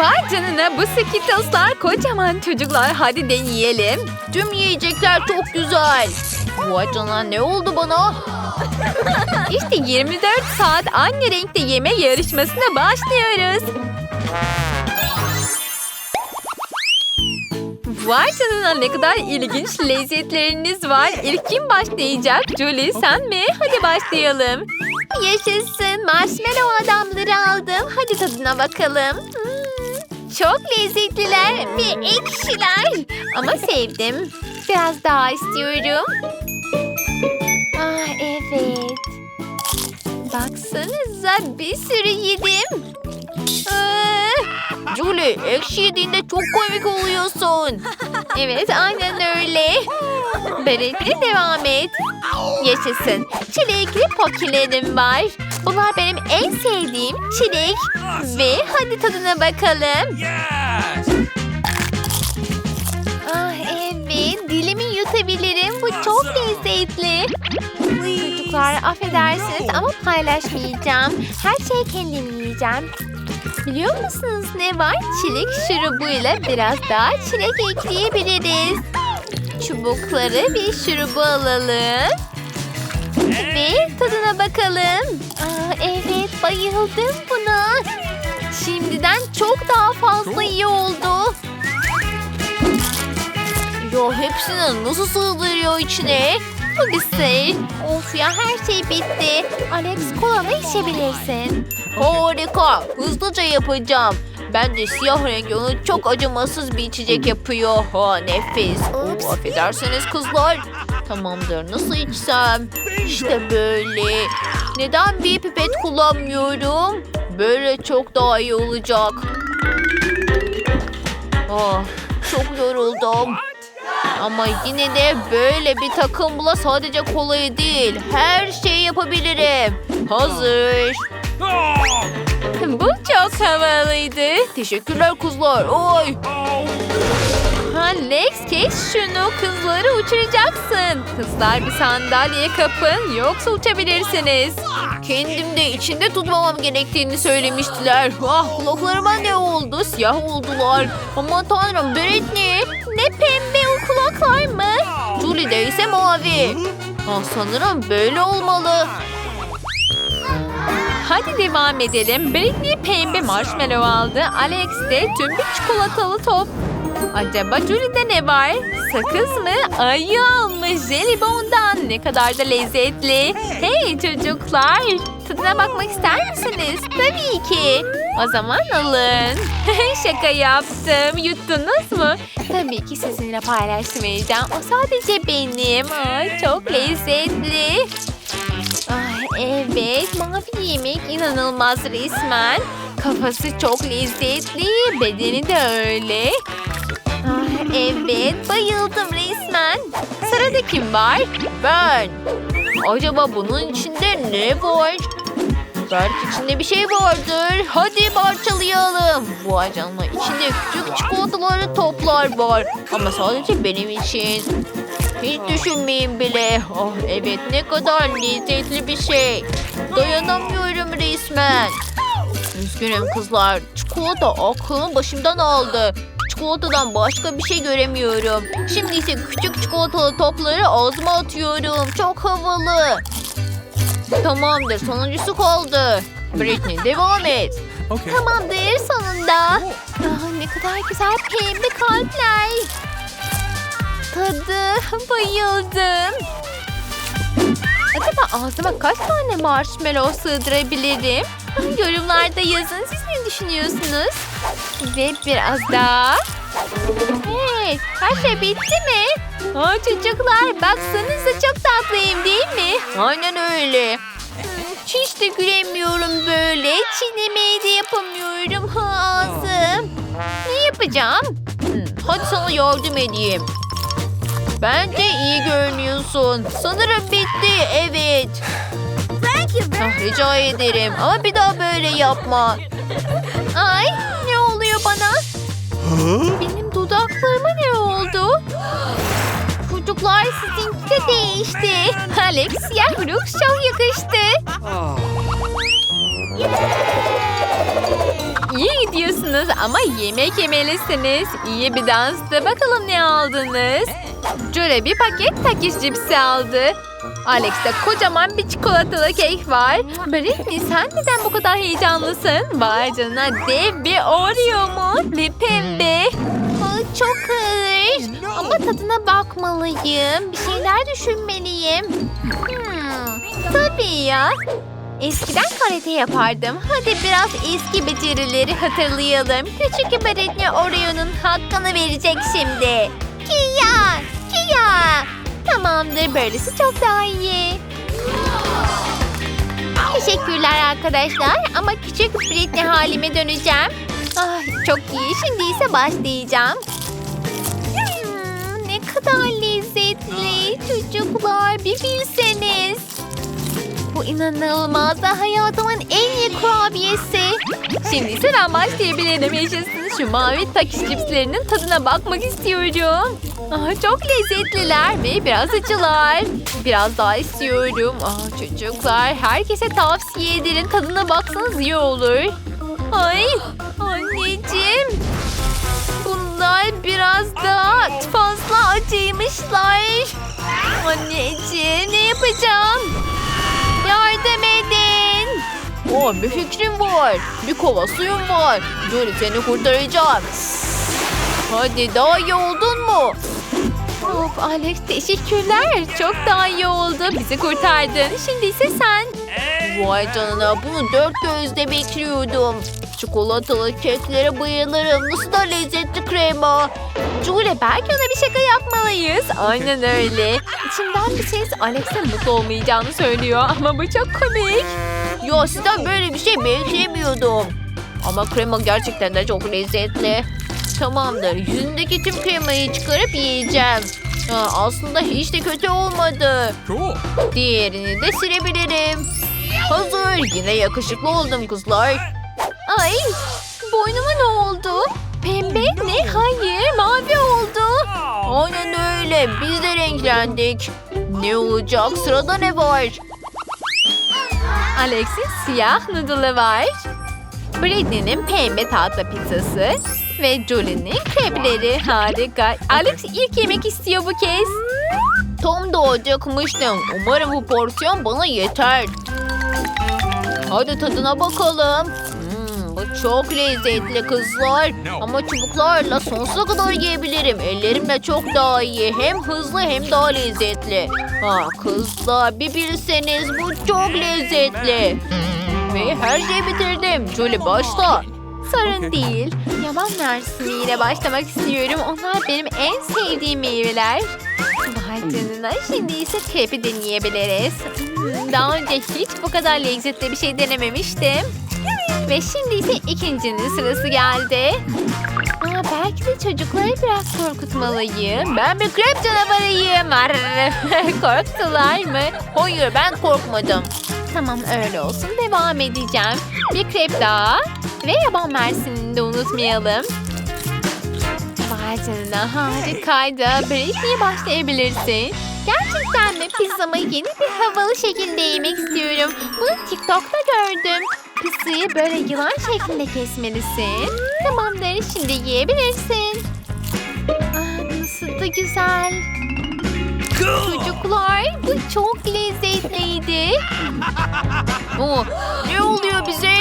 Vay canına bu Skittles'lar kocaman çocuklar. Hadi deneyelim. Tüm yiyecekler çok güzel. Vay canına ne oldu bana? İşte 24 saat aynı renkte yeme yarışmasına başlıyoruz. Vay canına ne kadar ilginç lezzetleriniz var. İlk kim başlayacak? Julie sen mi? Hadi başlayalım. Yaşasın. Marshmallow adamları aldım. Hadi tadına bakalım. Hmm, çok lezzetliler ve ekşiler. Ama sevdim. Biraz daha istiyorum. Ah evet. Baksanıza bir sürü yedim. Aa, Julie ekşi yediğinde çok komik oluyorsun. evet aynen öyle. Benimkine devam et. Yaşasın. Çilekli pokilerim var. Bunlar benim en sevdiğim çilek. Ve hadi tadına bakalım. Ah evet dilimi yutabilirim. Bu çok lezzetli. Çocuklar affedersiniz ama paylaşmayacağım. Her şeyi kendim yiyeceğim. Biliyor musunuz ne var? Çilek şurubuyla biraz daha çilek ekleyebiliriz. Çubukları ve şurubu alalım. Ve tadına bakalım. Aa, evet bayıldım buna. Şimdiden çok daha fazla iyi oldu. Ya hepsini nasıl sığdırıyor içine? Bu bir sır. Of ya her şey bitti. Alex kolanı içebilirsin. Harika. Hızlıca yapacağım. Ben de siyah rengi onu çok acımasız bir içecek yapıyor. Ha nefis. Oo, affedersiniz kızlar. Tamamdır. Nasıl içsem? İşte böyle. Neden bir pipet kullanmıyorum? Böyle çok daha iyi olacak. Ah, çok yoruldum. Ama yine de böyle bir takımla sadece kolayı değil, her şeyi yapabilirim. Hazır. Bu çok havalıydı. Teşekkürler kızlar. Oy. Alex kes şunu kızları uçuracaksın. Kızlar bir sandalye kapın yoksa uçabilirsiniz. Kendim de içinde tutmamam gerektiğini söylemiştiler. Ah kulaklarıma ne oldu? Siyah oldular. Aman tanrım Britney. Ne pembe o kulaklar mı? Julie'de ise mavi. Ah sanırım böyle olmalı. Hadi devam edelim. Britney pembe marshmallow aldı. Alex de tüm bir çikolatalı top. Acaba Julie'de ne var? Sakız mı? Ayı almış jelibondan. Ne kadar da lezzetli. Hey çocuklar. Tadına bakmak ister misiniz? Tabii ki. O zaman alın. Şaka yaptım. Yuttunuz mu? Tabii ki sizinle paylaşmayacağım. O sadece benim. Ay, çok lezzetli. Ay evet mavi yemek inanılmaz resmen. Kafası çok lezzetli, bedeni de öyle. Evet bayıldım resmen. Sırada kim var? Ben. Acaba bunun içinde ne var? Belki içinde bir şey vardır. Hadi parçalayalım. Bu ajanla içinde küçük çikolataları toplar var. Ama sadece benim için. Hiç düşünmeyin bile. Oh evet ne kadar lezzetli bir şey. Dayanamıyorum resmen. Üzgünüm kızlar. Çikolata aklımı başımdan aldı. Çikolatadan başka bir şey göremiyorum. Şimdi ise küçük çikolatalı topları ağzıma atıyorum. Çok havalı. Tamamdır sonuncusu kaldı. Britney devam et. Okay. Tamamdır sonunda. Ah, ne kadar güzel pembe kalpler. Tadı bayıldım. Acaba ağzıma kaç tane marshmallow sığdırabilirim? Yorumlarda yazın siz ne düşünüyorsunuz? Ve biraz daha. Hey, her şey bitti mi? Aa, çocuklar baksanıza çok tatlıyım değil mi? Aynen öyle. Hiç de gülemiyorum böyle. Çiğnemeyi de yapamıyorum ha, ağzım. Ne yapacağım? Hadi sana yardım edeyim. Bence iyi görünüyorsun. Sanırım bitti. Evet. Ah, rica ederim ama bir daha böyle yapma. Ay ne oluyor bana? Benim dudaklarıma ne oldu? Çocuklar sizinki de değişti. Alex siyah ruj çok yakıştı. iyi gidiyorsunuz ama yemek yemelisiniz. İyi bir danstı. Bakalım ne aldınız? Julie bir paket takiş cipsi aldı. Alex'te kocaman bir çikolatalı kek var. Britney sen neden bu kadar heyecanlısın? Vay canına dev bir Oreo mu? Ve pembe. Çok ağır. Ama tadına bakmalıyım. Bir şeyler düşünmeliyim. Hmm, Tabii ya. Eskiden karate yapardım. Hadi biraz eski becerileri hatırlayalım. Küçük Britney Oreo'nun hakkını verecek şimdi. Kia! Kia! Tamamdır böylesi çok daha iyi. Teşekkürler arkadaşlar ama küçük Britney halime döneceğim. Ay, çok iyi şimdi ise başlayacağım. Hmm, ne kadar lezzetli çocuklar bir bilseniz. Bu inanılmaz da hayatımın en iyi kurabiyesi. Şimdi ise ben başlayabilirim yaşasın. Şu mavi takiş cipslerinin tadına bakmak istiyorum. Aa, çok lezzetliler ve biraz acılar. Biraz daha istiyorum. Aa, çocuklar herkese tavsiye ederim. Tadına baksanız iyi olur. Ay anneciğim. Bunlar biraz daha fazla acıymışlar. Anneciğim ne yapacağım? Oh, bir fikrim var. Bir kova suyum var. Jolie seni kurtaracağım. Hadi daha iyi oldun mu? Of Alex teşekkürler. Çok daha iyi oldu. Bizi kurtardın. Şimdi ise sen. Vay canına bunu dört gözle bekliyordum. Çikolatalı keklere bayılırım. Nasıl da lezzetli krema. Julie belki ona bir şaka yapmalıyız. Aynen öyle. İçimden bir ses Alex'in mutlu olmayacağını söylüyor. Ama bu çok komik. Ya sizden böyle bir şey beklemiyordum. Ama krema gerçekten de çok lezzetli. Tamamdır. Yüzündeki tüm kremayı çıkarıp yiyeceğim. Ha, aslında hiç de kötü olmadı. Diğerini de silebilirim. Hazır. Yine yakışıklı oldum kızlar. Ay boynuma ne oldu? Pembe ne? Hayır mavi oldu. Aynen öyle. Biz de renklendik. Ne olacak? Sırada ne var? Alex'in siyah noodle'ı var. Britney'nin pembe tatlı pizzası. Ve Julie'nin krepleri harika. Alex ilk yemek istiyor bu kez. Tam da acıkmıştım. Umarım bu porsiyon bana yeter. Hadi tadına bakalım. Bu çok lezzetli kızlar. Ama çubuklarla sonsuza kadar yiyebilirim. Ellerimle çok daha iyi. Hem hızlı hem daha lezzetli. Ha kızlar bir bilseniz bu çok lezzetli. Ve her şeyi bitirdim. Julie başla. Sorun değil. Yaban mersiniyle başlamak istiyorum. Onlar benim en sevdiğim meyveler. Vay canına. Şimdi ise krepi deneyebiliriz. Daha önce hiç bu kadar lezzetli bir şey denememiştim. Ve şimdi ise ikincinin sırası geldi. Aa, belki de çocukları biraz korkutmalıyım. Ben bir krep canavarıyım. Korktular mı? Hayır ben korkmadım. Tamam öyle olsun. Devam edeceğim. Bir krep daha. Ve yaban mersinini de unutmayalım. Vay canına harikaydı. Britney'e başlayabilirsin. Gerçekten mi? Pizzamı yeni bir havalı şekilde yemek istiyorum. Bunu TikTok'ta gördüm. Pizzayı böyle yılan şeklinde kesmelisin. Tamamdır şimdi yiyebilirsin. Aa, nasıl da güzel. Çocuklar bu çok lezzetliydi. Oo, ne oluyor bize?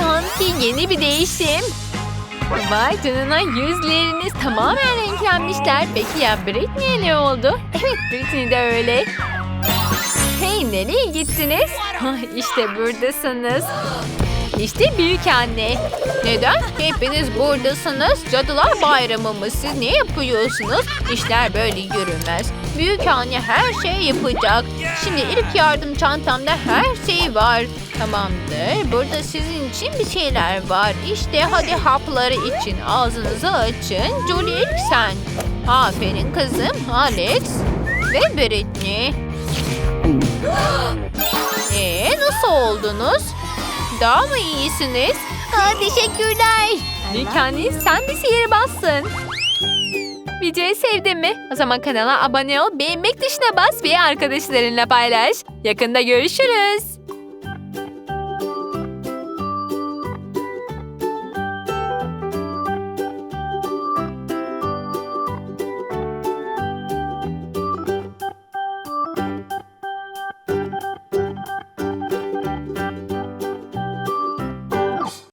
Sanki yeni bir değişim. Vay canına yüzleriniz tamamen renklenmişler. Peki ya Britney'e ne oldu? Evet Britney de öyle. Hey nereye gittiniz? İşte buradasınız. İşte büyük anne. Neden? Hepiniz buradasınız. Cadılar bayramı mı? Siz ne yapıyorsunuz? İşler böyle yürümez. Büyük anne her şeyi yapacak. Şimdi ilk yardım çantamda her şey var. Tamamdır. Burada sizin için bir şeyler var. İşte hadi hapları için ağzınızı açın. Julie ilk sen. Aferin kızım. Alex ve Britney. Ee, nasıl oldunuz? Daha mı iyisiniz? Aa, teşekkürler. Anne sen bir sihirbazsın. Videoyu sevdin mi? O zaman kanala abone ol, beğenmek tuşuna bas ve arkadaşlarınla paylaş. Yakında görüşürüz.